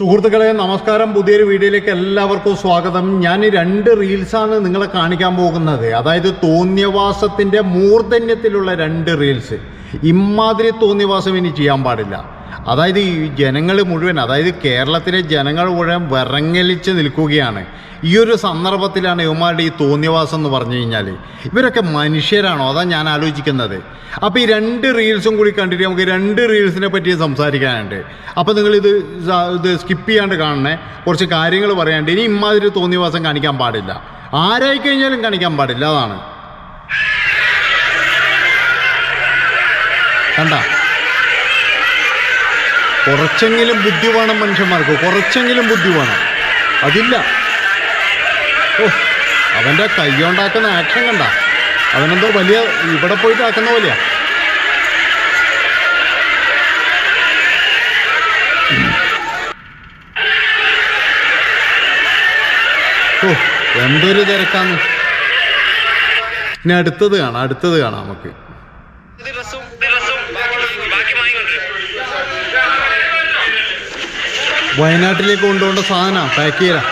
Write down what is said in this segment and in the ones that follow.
സുഹൃത്തുക്കളെ നമസ്കാരം. പുതിയൊരു വീഡിയോയിലേക്ക് എല്ലാവർക്കും സ്വാഗതം. ഞാൻ രണ്ട് റീൽസാണ് നിങ്ങളെ കാണിക്കാൻ പോകുന്നത്. അതായത് തോന്നിയവാസത്തിന്റെ മൂർധന്യത്തിലുള്ള രണ്ട് റീൽസ്. ഇമാതിരി തോന്നിയവാസം ഇനി ചെയ്യാൻ പാടില്ല. അതായത് ഈ ജനങ്ങൾ മുഴുവൻ അതായത് കേരളത്തിലെ ജനങ്ങൾ മുഴുവൻ വിറങ്ങലിച്ച് നിൽക്കുകയാണ്. ഈ ഒരു സന്ദർഭത്തിലാണ് ഇവന്മാരുടെ ഈ തോന്നിയവാസം എന്ന് പറഞ്ഞു കഴിഞ്ഞാൽ. ഇവരൊക്കെ മനുഷ്യരാണോ? അതാ ഞാൻ ആലോചിക്കുന്നത്. അപ്പോൾ ഈ രണ്ട് റീൽസും കൂടി കണ്ടിട്ട് നമുക്ക് രണ്ട് റീൽസിനെ പറ്റി സംസാരിക്കാനുണ്ട്. അപ്പോൾ നിങ്ങളിത് ഇത് സ്കിപ്പ് ചെയ്യാണ്ട് കാണണേ. കുറച്ച് കാര്യങ്ങൾ പറയാണ്ട് ഇനി ഇമാതിരി തോന്നിയവാസം കാണിക്കാൻ പാടില്ല. ആരായി കഴിഞ്ഞാലും കാണിക്കാൻ പാടില്ല. അതാണ്. കണ്ട? കുറച്ചെങ്കിലും ബുദ്ധി വേണം മനുഷ്യന്മാർക്ക്. കുറച്ചെങ്കിലും ബുദ്ധി വേണം. അതില്ല. ഓ അവന്റെ കൈകൊണ്ടാക്കുന്ന ആക്ഷൻ കണ്ട. അവനെന്തോ വലിയ ഇവിടെ പോയിട്ട് ആക്കുന്ന പോലെയാ. ഓ എന്തൊരു തിരക്കാന്ന്. ഇനി അടുത്തത് കാണാം അടുത്തത് കാണാം നമുക്ക്. വയനാട്ടിലേക്ക് കൊണ്ടുപോകേണ്ട സാധനമാണ് പാക്ക് ചെയ്യലാ.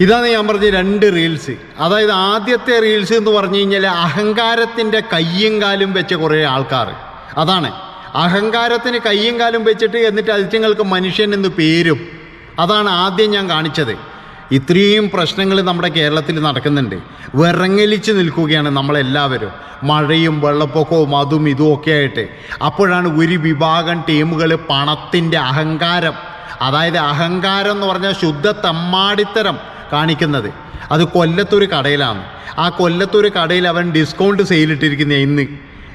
ഇതാണ് ഞാൻ പറഞ്ഞ രണ്ട് റീൽസ് അതായത് ആദ്യത്തെ റീൽസ് എന്ന് പറഞ്ഞു കഴിഞ്ഞാൽ അഹങ്കാരത്തിന്റെ കയ്യും കാലും വെച്ച കുറേ ആൾക്കാർ. അതാണ്. അഹങ്കാരത്തിന് കയ്യും കാലും വെച്ചിട്ട് എന്നിട്ട് അതിഥ്യങ്ങൾക്ക് മനുഷ്യൻ എന്ന് പേരും. അതാണ് ആദ്യം ഞാൻ കാണിച്ചത്. ഇത്രയും പ്രശ്നങ്ങൾ നമ്മുടെ കേരളത്തിൽ നടക്കുന്നുണ്ട്. വിറങ്ങലിച്ച് നിൽക്കുകയാണ് നമ്മളെല്ലാവരും. മഴയും വെള്ളപ്പൊക്കവും അതും ഇതും ഒക്കെ ആയിട്ട്. അപ്പോഴാണ് ഒരു വിഭാഗം ടീമുകൾ പണത്തിന്റെ അഹങ്കാരം. അതായത് അഹങ്കാരം എന്ന് പറഞ്ഞാൽ ശുദ്ധ തമ്മാടിത്തരം കാണിക്കുന്നത്. അത് കൊല്ലത്തൊരു കടയിലാണ്. ആ കൊല്ലത്തൊരു കടയിൽ അവൻ ഡിസ്കൗണ്ട് സെയിലിട്ടിരിക്കുന്ന ഇന്ന്.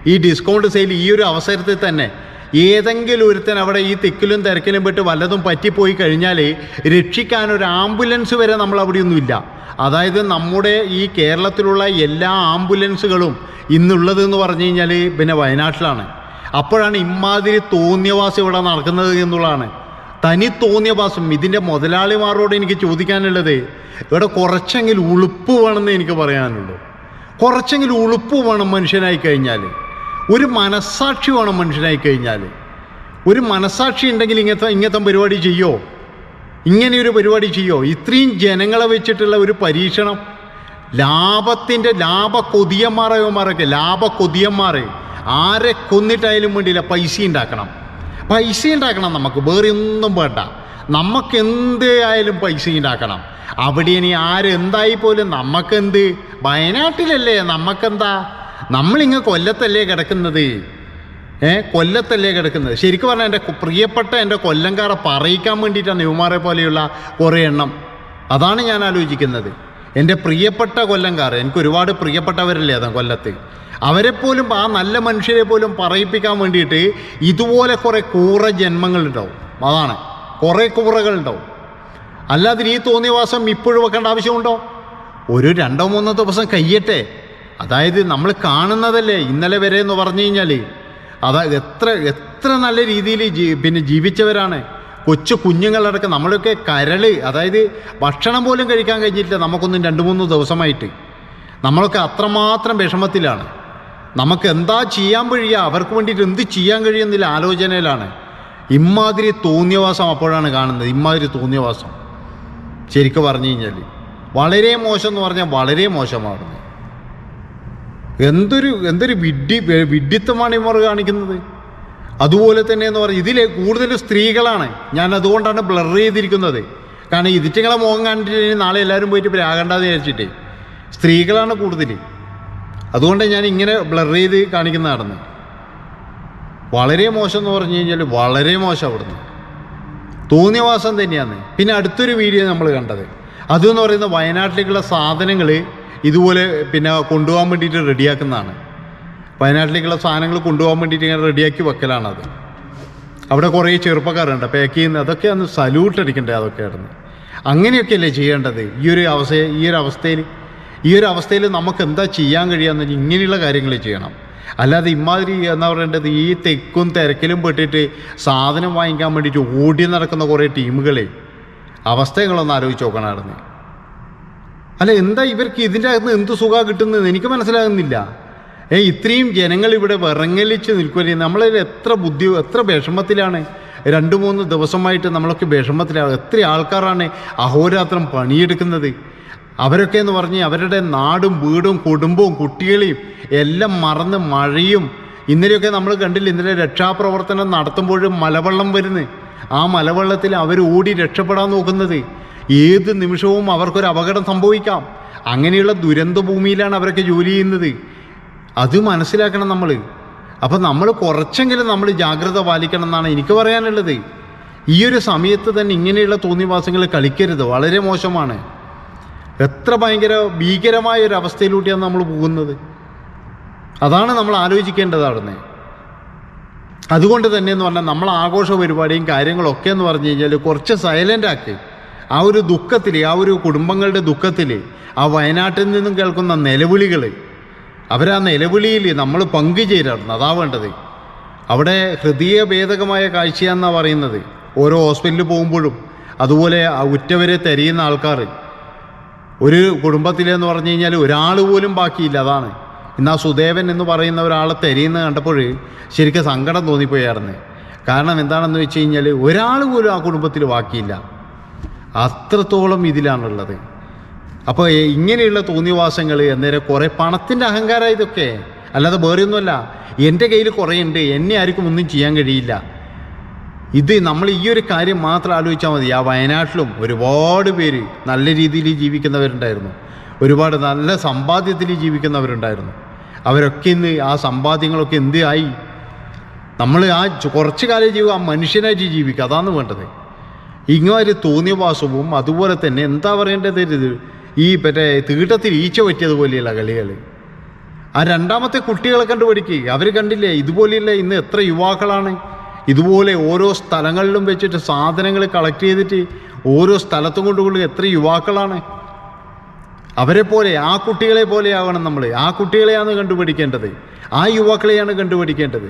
ഈ ഡിസ്കൗണ്ട് സെയിൽ ഈ ഒരു അവസരത്തിൽ തന്നെ ഏതെങ്കിലും ഒരുത്തൻ അവിടെ ഈ തിക്കിലും തിരക്കിലും പെട്ട് വല്ലതും പറ്റിപ്പോയി കഴിഞ്ഞാൽ രക്ഷിക്കാൻ ഒരു ആംബുലൻസ് വരെ നമ്മൾ അവിടെയൊന്നുമില്ല അതായത് നമ്മുടെ ഈ കേരളത്തിലുള്ള എല്ലാ ആംബുലൻസുകളും ഇന്നുള്ളത് എന്ന് പറഞ്ഞു കഴിഞ്ഞാൽ പിന്നെ വയനാട്ടിലാണ്. അപ്പോഴാണ് ഇമാതിരി തോന്നിയവാസം ഇവിടെ നടക്കുന്നത് എന്നുള്ളതാണ്. തനി തോന്നിയവാസം. ഇതിന്റെ മുതലാളിമാരോട് എനിക്ക് ചോദിക്കാനുള്ളത് ഇവിടെ കുറച്ചെങ്കിലും ഉളുപ്പ് വേണമെന്ന് എനിക്ക് പറയാനുള്ളൂ. കുറച്ചെങ്കിലും ഉളുപ്പ് വേണം മനുഷ്യനായി കഴിഞ്ഞാൽ ഒരു മനസ്സാക്ഷി വേണം മനുഷ്യനായി കഴിഞ്ഞാൽ ഒരു മനസ്സാക്ഷി ഉണ്ടെങ്കിൽ ഇങ്ങനത്തെ ഇങ്ങനത്തെ പരിപാടി ചെയ്യോ? ഇങ്ങനെ ഒരു പരിപാടി ചെയ്യോ? ഇത്രയും ജനങ്ങളെ വെച്ചിട്ടുള്ള ഒരു പരീക്ഷണം. ലാഭത്തിന്റെ ലാഭ കൊതിയന്മാരവന്മാരൊക്കെ ലാഭ കൊതിയന്മാർ ആരെ കൊന്നിട്ടായാലും വേണ്ടിയില്ല പൈസ ഉണ്ടാക്കണം. പൈസ ഉണ്ടാക്കണം നമുക്ക് വേറെ ഒന്നും വേണ്ട. നമുക്ക് എന്ത് ആയാലും പൈസ ഉണ്ടാക്കണം. അവിടെ ഇനി ആരെന്തായി പോലും നമുക്കെന്ത്? വയനാട്ടിലല്ലേ നമുക്കെന്താ? നമ്മളിങ്ങ് കൊല്ലത്തല്ലേ കിടക്കുന്നത്? ഏ കൊല്ലത്തല്ലേ കിടക്കുന്നത്? ശരിക്കും പറഞ്ഞാൽ എന്റെ പ്രിയപ്പെട്ട എന്റെ കൊല്ലംകാരെ പറയിക്കാൻ വേണ്ടിയിട്ടാണ് യുവമാരെ പോലെയുള്ള കുറേ എണ്ണം. അതാണ് ഞാൻ ആലോചിക്കുന്നത്. എന്റെ പ്രിയപ്പെട്ട കൊല്ലംകാർ എനിക്ക് ഒരുപാട് പ്രിയപ്പെട്ടവരല്ലേ അതാ കൊല്ലത്ത്. അവരെപ്പോലും ആ നല്ല മനുഷ്യരെ പോലും പറയിപ്പിക്കാൻ വേണ്ടിയിട്ട് ഇതുപോലെ കുറേ കൂറ ജന്മങ്ങളുണ്ടാവും. അതാണ്. കുറേ കൂറകളുണ്ടാവും. അല്ലാതെ ഈ തോന്നിയവാസം ഇപ്പോഴും വെക്കേണ്ട ആവശ്യമുണ്ടോ? ഒരു രണ്ടോ മൂന്നോ ദിവസം കഴിയട്ടെ അതായത് നമ്മൾ കാണുന്നതല്ലേ ഇന്നലെ വരെ എന്ന് പറഞ്ഞു കഴിഞ്ഞാൽ അതാ എത്ര എത്ര നല്ല രീതിയിൽ ജീ പിന്നെ ജീവിച്ചവരാണ്. കൊച്ചു കുഞ്ഞുങ്ങളടക്കം നമ്മളൊക്കെ കരൾ അതായത് ഭക്ഷണം പോലും കഴിക്കാൻ കഴിഞ്ഞിട്ടില്ല നമുക്കൊന്നും രണ്ട് മൂന്ന് ദിവസമായിട്ട്. നമ്മളൊക്കെ അത്രമാത്രം വിഷമത്തിലാണ്. നമുക്ക് എന്താ ചെയ്യാൻ കഴിയുക അവർക്ക് വേണ്ടിയിട്ട് എന്ത് ചെയ്യാൻ കഴിയുന്നില്ല ആലോചനയിലാണ്. ഇമാതിരി തോന്നിയവാസം അപ്പോഴാണ് കാണുന്നത്. ഇമാതിരി തോന്നിയവാസം. ശരിക്കും പറഞ്ഞു കഴിഞ്ഞാൽ വളരെ മോശം എന്ന് പറഞ്ഞാൽ വളരെ മോശമാണ് എന്തൊരു എന്തൊരു വിഡ്ഢി വിഡ്ഢിത്തമാണ് ഇവർ കാണിക്കുന്നത്. അതുപോലെ തന്നെ എന്ന് പറഞ്ഞാൽ ഇതിലെ കൂടുതൽ സ്ത്രീകളാണ്. ഞാൻ അതുകൊണ്ടാണ് ബ്ലർ ചെയ്തിരിക്കുന്നത്. കാരണം ഇതിറ്റങ്ങളെ മുഖം കണ്ടിട്ട് നാളെ എല്ലാവരും പോയിട്ട് പ്രാകണ്ടെന്ന് വിചാരിച്ചിട്ടേ. സ്ത്രീകളാണ് കൂടുതൽ അതുകൊണ്ട് ഞാൻ ഇങ്ങനെ ബ്ലർ ചെയ്ത് കാണിക്കുന്ന നടന്ന്. വളരെ മോശം എന്ന് പറഞ്ഞു കഴിഞ്ഞാൽ വളരെ മോശം അവിടുന്ന്. തോന്നിയവാസം തന്നെയാണ്. പിന്നെ അടുത്തൊരു വീഡിയോ നമ്മൾ കണ്ടത്. അതെന്ന് പറയുന്ന വയനാട്ടിലേക്കുള്ള സാധനങ്ങൾ ഇതുപോലെ പിന്നെ കൊണ്ടുപോകാൻ വേണ്ടിയിട്ട് റെഡിയാക്കുന്നതാണ്. വയനാട്ടിലേക്കുള്ള സാധനങ്ങൾ കൊണ്ടുപോകാൻ വേണ്ടിയിട്ട് ഇങ്ങനെ റെഡിയാക്കി വെക്കലാണത്. അവിടെ കുറേ ചെറുപ്പക്കാരുണ്ട് പാക്ക് ചെയ്യുന്ന അതൊക്കെ ഒന്ന് സല്യൂട്ട് അടിക്കണ്ടേ അതൊക്കെ ആയിരുന്നു. അങ്ങനെയൊക്കെയല്ലേ ചെയ്യേണ്ടത്? ഈ ഒരു അവസ്ഥ ഈ ഒരു അവസ്ഥയിൽ ഈ ഒരു അവസ്ഥയിൽ നമുക്ക് എന്താ ചെയ്യാൻ വെച്ചാൽ ഇങ്ങനെയുള്ള കാര്യങ്ങൾ ചെയ്യണം. അല്ലാതെ ഇമാതിരി എന്താ പറയേണ്ടത്? ഈ തെക്കും തിരക്കിലും പെട്ടിട്ട് സാധനം വാങ്ങിക്കാൻ വേണ്ടിയിട്ട് ഓടി നടക്കുന്ന കുറേ ടീമുകളെ അവസ്ഥകളൊന്ന് ആലോചിച്ച് നോക്കണമായിരുന്നു. അല്ല എന്താ ഇവർക്ക് ഇതിന്റെ അകത്ത് എന്ത് സുഖമാണ് കിട്ടുന്നത്? എനിക്ക് മനസ്സിലാകുന്നില്ല. ഏ ഇത്രയും ജനങ്ങൾ ഇവിടെ വിറങ്ങലിച്ച് നിൽക്കുകയല്ലേ നമ്മളിൽ എത്ര ബുദ്ധി എത്ര വിഷമത്തിലാണ്. രണ്ട് മൂന്ന് ദിവസമായിട്ട് നമ്മളൊക്കെ വിഷമത്തിലാണ് എത്ര ആൾക്കാരാണ് അഹോരാത്രം പണിയെടുക്കുന്നത്. അവരൊക്കെ എന്ന് പറഞ്ഞ് അവരുടെ നാടും വീടും കുടുംബവും കുട്ടികളെയും എല്ലാം മറന്ന് മഴയും. ഇന്നലെയൊക്കെ നമ്മൾ കണ്ടില്ല ഇന്നലെ രക്ഷാപ്രവർത്തനം നടത്തുമ്പോഴും മലവെള്ളം വരുന്നത് ആ മലവെള്ളത്തിൽ അവർ ഓടി രക്ഷപ്പെടാൻ നോക്കുന്നത്. ഏത് നിമിഷവും അവർക്കൊരു അപകടം സംഭവിക്കാം. അങ്ങനെയുള്ള ദുരന്ത ഭൂമിയിലാണ് അവരൊക്കെ ജോലി ചെയ്യുന്നത്. അത് മനസ്സിലാക്കണം നമ്മൾ അപ്പം നമ്മൾ കുറച്ചെങ്കിലും നമ്മൾ ജാഗ്രത പാലിക്കണം എന്നാണ് എനിക്ക് പറയാനുള്ളത്. ഈ ഒരു സമയത്ത് തന്നെ ഇങ്ങനെയുള്ള തോന്നിവാസങ്ങൾ കളിക്കരുത്. വളരെ മോശമാണ്. എത്ര ഭയങ്കര ഭീകരമായ ഒരു അവസ്ഥയിലൂടെയാണ് നമ്മൾ പോകുന്നത്. അതാണ് നമ്മൾ ആലോചിക്കേണ്ടത് അവിടുന്ന് അതുകൊണ്ട് തന്നെ എന്ന് പറഞ്ഞാൽ നമ്മൾ ആഘോഷ പരിപാടിയും കാര്യങ്ങളൊക്കെ എന്ന് പറഞ്ഞു കഴിഞ്ഞാൽ കുറച്ച് സൈലന്റ് ആക്കി. ആ ഒരു ദുഃഖത്തിൽ ആ ഒരു കുടുംബങ്ങളുടെ ദുഃഖത്തിൽ ആ വയനാട്ടിൽ നിന്നും കേൾക്കുന്ന നിലവിളികൾ അവരാ നിലവിളിയിൽ നമ്മൾ പങ്കുചേരണം അതാ വേണ്ടത്. അവിടെ ഹൃദയഭേദകമായ കാഴ്ചയാണെന്നാണ് പറയുന്നത്. ഓരോ ഹോസ്പിറ്റലിൽ പോകുമ്പോഴും അതുപോലെ ഉറ്റവരെ തെരയുന്ന ആൾക്കാർ ഒരു കുടുംബത്തിലെന്ന് പറഞ്ഞു കഴിഞ്ഞാൽ ഒരാൾ പോലും ബാക്കിയില്ല അതാണ്. ഇന്ന് സുദേവൻ എന്ന് പറയുന്ന ഒരാളെ തെരയുന്ന കണ്ടപ്പോൾ ശരിക്കും സങ്കടം തോന്നിപ്പോയായിരുന്നു. കാരണം എന്താണെന്ന് വെച്ച് കഴിഞ്ഞാൽ ഒരാൾ പോലും ആ കുടുംബത്തിൽ ബാക്കിയില്ല. അത്രത്തോളം ഇതിലാണുള്ളത്. അപ്പോൾ ഇങ്ങനെയുള്ള തോന്നിവാസങ്ങൾ അന്നേരം കുറേ പണത്തിന്റെ അഹങ്കാരം ഇതൊക്കെ. അല്ലാതെ വേറെ ഒന്നുമല്ല എന്റെ കയ്യിൽ കുറേ ഉണ്ട് എന്നെ ആർക്കും ഒന്നും ചെയ്യാൻ കഴിയില്ല. ഇത് നമ്മൾ ഈ ഒരു കാര്യം മാത്രം ആലോചിച്ചാൽ മതി. ആ വയനാട്ടിലും ഒരുപാട് പേര് നല്ല രീതിയിൽ ജീവിക്കുന്നവരുണ്ടായിരുന്നു. ഒരുപാട് നല്ല സമ്പാദ്യത്തിൽ ജീവിക്കുന്നവരുണ്ടായിരുന്നു. അവരൊക്കെ ഇന്ന് ആ സമ്പാദ്യങ്ങളൊക്കെ എന്ത് ആയി? നമ്മൾ ആ കുറച്ച് കാലം ജീവിക്കുക ആ മനുഷ്യനായിട്ട് ജീവിക്കുക. അതാണ് വേണ്ടത്. ഇങ്ങനെ തോന്നിയവാസവും അതുപോലെ തന്നെ എന്താ പറയേണ്ടത്? ഇത് ഈ മറ്റേ തീട്ടത്തിൽ ഈച്ച പറ്റിയതുപോലെയുള്ള കളികൾ ആ രണ്ടാമത്തെ കുട്ടികളെ കണ്ട് പഠിക്കുക അവർ കണ്ടില്ലേ ഇതുപോലെയല്ല ഇന്ന് എത്ര യുവാക്കളാണ്. ഇതുപോലെ ഓരോ സ്ഥലങ്ങളിലും വെച്ചിട്ട് സാധനങ്ങൾ കളക്ട് ചെയ്തിട്ട് ഓരോ സ്ഥലത്തും കൊണ്ടുകൊള്ളുക എത്ര യുവാക്കളാണ്. അവരെ പോലെ ആ കുട്ടികളെ പോലെയാവണം നമ്മൾ ആ കുട്ടികളെയാണ് കണ്ടുപിടിക്കേണ്ടത്. ആ യുവാക്കളെയാണ് കണ്ടുപിടിക്കേണ്ടത്.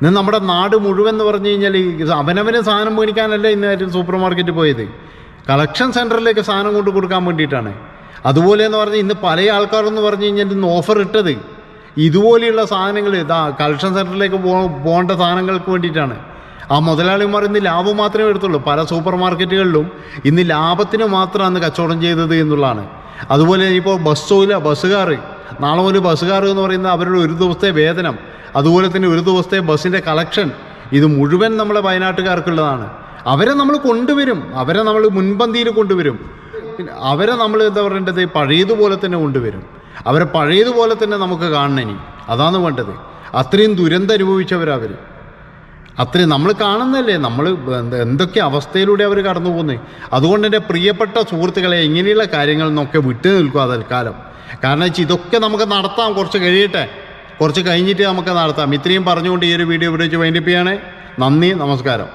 ഇന്ന് നമ്മുടെ നാട് മുഴുവൻ എന്ന് പറഞ്ഞു കഴിഞ്ഞാൽ ഈ അവനവന് സാധനം മേടിക്കാനല്ല ഇന്ന് ആരും സൂപ്പർ മാർക്കറ്റ് പോയത്. കളക്ഷൻ സെന്ററിലേക്ക് സാധനം കൊണ്ട് കൊടുക്കാൻ വേണ്ടിയിട്ടാണ്. അതുപോലെ എന്ന് പറഞ്ഞാൽ ഇന്ന് പല ആൾക്കാരെന്ന് പറഞ്ഞു കഴിഞ്ഞാൽ ഇന്ന് ഓഫർ ഇട്ടത്. ഇതുപോലെയുള്ള സാധനങ്ങൾ ഇതാ കളക്ഷൻ സെന്ററിലേക്ക് പോ പോകേണ്ട സാധനങ്ങൾക്ക് വേണ്ടിയിട്ടാണ്. ആ മുതലാളിമാർ ഇന്ന് ലാഭം മാത്രമേ എടുത്തുള്ളൂ. പല സൂപ്പർ മാർക്കറ്റുകളിലും ഇന്ന് ലാഭത്തിന് മാത്രമാണ് കച്ചവടം ചെയ്തത് എന്നുള്ളതാണ്. അതുപോലെ ഇപ്പോൾ ബസ്സോയില്ല ബസ്സുകാർ. നാളെ മുതൽ ബസ്സുകാർ എന്ന് പറയുന്നത് അവരുടെ ഒരു ദിവസത്തെ വേതനം അതുപോലെ തന്നെ ഒരു ദിവസത്തെ ബസ്സിന്റെ കളക്ഷൻ ഇത് മുഴുവൻ നമ്മളെ വയനാട്ടുകാർക്കുള്ളതാണ്. അവരെ നമ്മൾ കൊണ്ടുവരും. അവരെ നമ്മൾ മുൻപന്തിയിൽ കൊണ്ടുവരും. പിന്നെ അവരെ നമ്മൾ എന്താ പറയേണ്ടത്? പഴയതുപോലെ തന്നെ കൊണ്ടുവരും. അവരെ പഴയതുപോലെ തന്നെ നമുക്ക് കാണണനി അതാണ് വേണ്ടത്. അത്രയും ദുരന്തം അനുഭവിച്ചവരവർ അത്രയും നമ്മൾ കാണുന്നല്ലേ നമ്മൾ എന്തൊക്കെ അവസ്ഥയിലൂടെ അവർ കടന്നു പോകുന്നത് അതുകൊണ്ട് എന്റെ പ്രിയപ്പെട്ട സുഹൃത്തുക്കളെ ഇങ്ങനെയുള്ള കാര്യങ്ങളിൽ നിന്നൊക്കെ വിട്ടു നിൽക്കുക തൽക്കാലം. കാരണം വെച്ചാൽ ഇതൊക്കെ നമുക്ക് നടത്താം. കുറച്ച് കഴിയട്ടെ. കുറച്ച് കഴിഞ്ഞിട്ട് നമുക്ക് നടത്താം. ഇത്രയും പറഞ്ഞുകൊണ്ട് ഈ ഒരു വീഡിയോ ഇവിടെ വെച്ച് വൈൻഡപ്പ് ചെയ്യണേ. നന്ദി നമസ്കാരം.